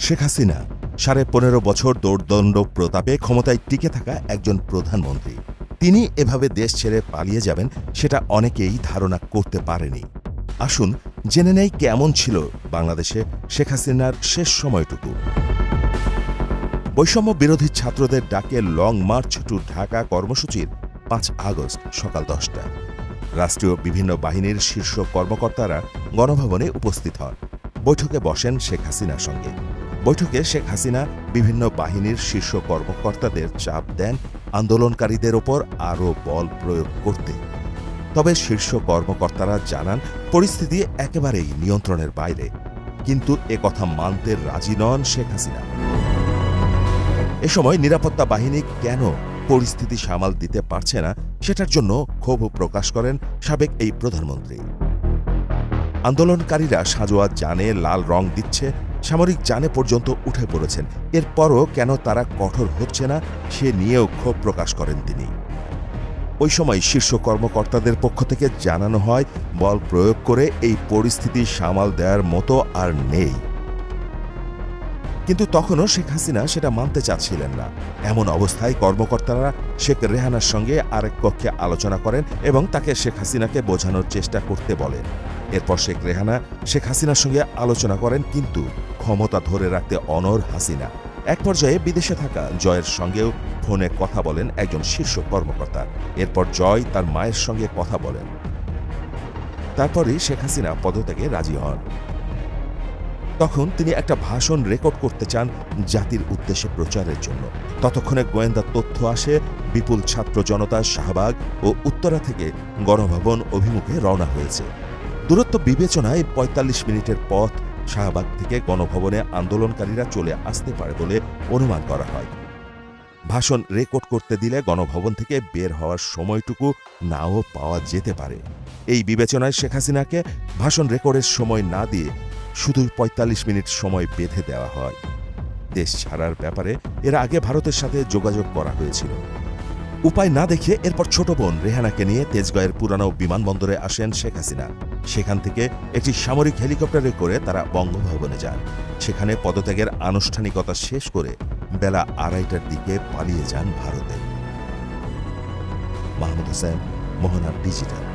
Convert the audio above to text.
শেখ হাসিনা সাড়ে পনেরো বছর দৌর্দণ্ড প্রতাপে ক্ষমতায় টিকে থাকা একজন প্রধানমন্ত্রী। তিনি এভাবে দেশ ছেড়ে পালিয়ে যাবেন সেটা অনেকেই ধারণা করতে পারেনি। আসুন জেনে নেই কেমন ছিল বাংলাদেশে শেখ হাসিনার শেষ সময়টুকু। বৈষম্য বিরোধী ছাত্রদের ডাকে লং মার্চ টু ঢাকা কর্মসূচির পাঁচ আগস্ট সকাল দশটা। রাষ্ট্রীয় বিভিন্ন বাহিনীর শীর্ষ কর্মকর্তারা গণভবনে উপস্থিত হন। বৈঠকে বসেন শেখ হাসিনার সঙ্গে। বৈঠকে শেখ হাসিনা বিভিন্ন বাহিনীর শীর্ষ কর্মকর্তাদের চাপ দেন আন্দোলনকারীদের ওপর আরও বল প্রয়োগ করতে। তবে শীর্ষ কর্মকর্তারা জানান, পরিস্থিতি একেবারেই নিয়ন্ত্রণের বাইরে। কিন্তু একথা মানতে রাজি নন শেখ হাসিনা। এ সময় নিরাপত্তা বাহিনী কেন পরিস্থিতি সামাল দিতে পারছে না, সেটার জন্য ক্ষোভ প্রকাশ করেন সাবেক এই প্রধানমন্ত্রী। আন্দোলনকারীরা সাজোয়া জানে লাল রং দিচ্ছে সামরিক জানে পর্যন্ত উঠে পড়েছেন। এরপরও কেন তারা কঠোর হচ্ছে না, সে নিয়েও ক্ষোভ প্রকাশ করেন তিনি। ওই সময় শীর্ষ কর্মকর্তাদের পক্ষ থেকে জানানো হয়, বল প্রয়োগ করে এই পরিস্থিতি সামাল দেওয়ার মতো আর নেই। কিন্তু তখনও শেখ হাসিনা সেটা মানতে চাচ্ছিলেন না। এমন অবস্থায় কর্মকর্তারা শেখ রেহানার সঙ্গে আরেক কক্ষে আলোচনা করেন এবং তাকে শেখ হাসিনাকে বোঝানোর চেষ্টা করতে বলেন। এরপর শেখ রেহানা, শেখ হাসিনার সঙ্গে আলোচনা করেন কিন্তু ক্ষমতা ধরে রাখতে অনর হাসিনা। এক পর্যায়ে বিদেশে থাকা জয়ের সঙ্গেও ফোনে কথা বলেন একজন শীর্ষ কর্মকর্তা। এরপর জয় তার মায়ের সঙ্গে কথা বলেন। তারপরই শেখ হাসিনা পদত্যাগে রাজি হন। তখন তিনি একটা ভাষণ রেকর্ড করতে চান জাতির উদ্দেশ্যে প্রচারের জন্য। ততক্ষণে গোয়েন্দা তথ্য আসে, বিপুল ছাত্র জনতা শাহবাগ ও উত্তরা থেকে গণভবন অভিমুখে রওনা হয়েছে। দূরত্ব বিবেচনায় ৪৫ মিনিটের পথ শাহবাগ থেকে গণভবনে আন্দোলনকারীরা চলে আসতে পারে বলে অনুমান করা হয়। ভাষণ রেকর্ড করতে দিলে গণভবন থেকে বের হওয়ার সময়টুকু নাও পাওয়া যেতে পারে। এই বিবেচনায় শেখ হাসিনাকে ভাষণ রেকর্ডের সময় না দিয়ে শুধু ৪৫ মিনিট সময় বেঁধে দেওয়া হয়। দেশ ছাড়ার ব্যাপারে এর আগে ভারতের সাথে যোগাযোগ করা হয়েছিল। উপায় না দেখে এরপর ছোট বোন রেহানাকে নিয়ে তেজগাঁয়ের পুরানো বিমানবন্দরে আসেন শেখ হাসিনা। সেখান থেকে একটি সামরিক হেলিকপ্টারে করে তারা বঙ্গভবনে যান। সেখানে পদত্যাগের আনুষ্ঠানিকতা শেষ করে বেলা আড়াইটার দিকে পালিয়ে যান ভারতে। মাহমুদ হোসেন মোহনার ডিজিটাল।